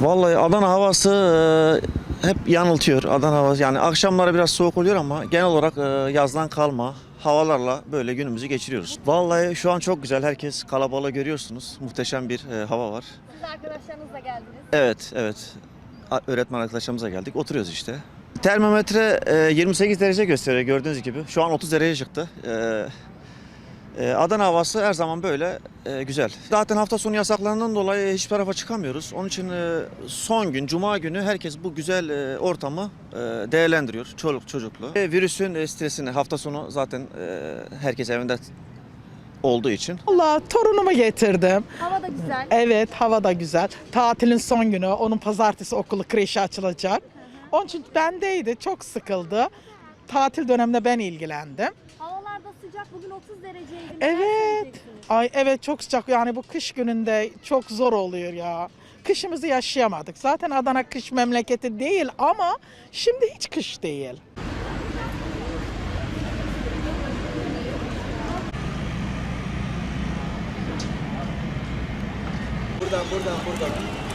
Vallahi Adana havası e, hep yanıltıyor. Adana havası yani akşamları biraz soğuk oluyor ama genel olarak e, yazdan kalma havalarla böyle günümüzü geçiriyoruz. Vallahi şu an çok güzel. Herkes kalabalığı görüyorsunuz. Muhteşem bir e, hava var. Siz arkadaşlarınızla geldiniz. Evet, evet. Öğretmen arkadaşlarımıza geldik. Oturuyoruz işte. Termometre e, 28 derece gösteriyor gördüğünüz gibi. Şu an 30 derece çıktı. E, e, Adana havası her zaman böyle e, güzel. Zaten hafta sonu yasaklarından dolayı hiçbir tarafa çıkamıyoruz. Onun için e, son gün, cuma günü herkes bu güzel e, ortamı e, değerlendiriyor. Çoluk çocuklu. E, virüsün e, stresini hafta sonu zaten e, herkes evinde olduğu için Allah torunumu getirdim. Hava da güzel. Evet hava da güzel. Tatilin son günü. Onun pazartesi okulu kreşi açılacak. Onun için bendeydi. Çok sıkıldı. Tatil döneminde ben ilgilendim. Havalar da sıcak. Bugün 30 dereceydi. Neler Evet. söyleyeceksiniz? Ay evet çok sıcak. Yani bu kış gününde çok zor oluyor ya. Kışımızı yaşayamadık. Zaten Adana kış memleketi değil ama şimdi hiç kış değil. Buradan buradan.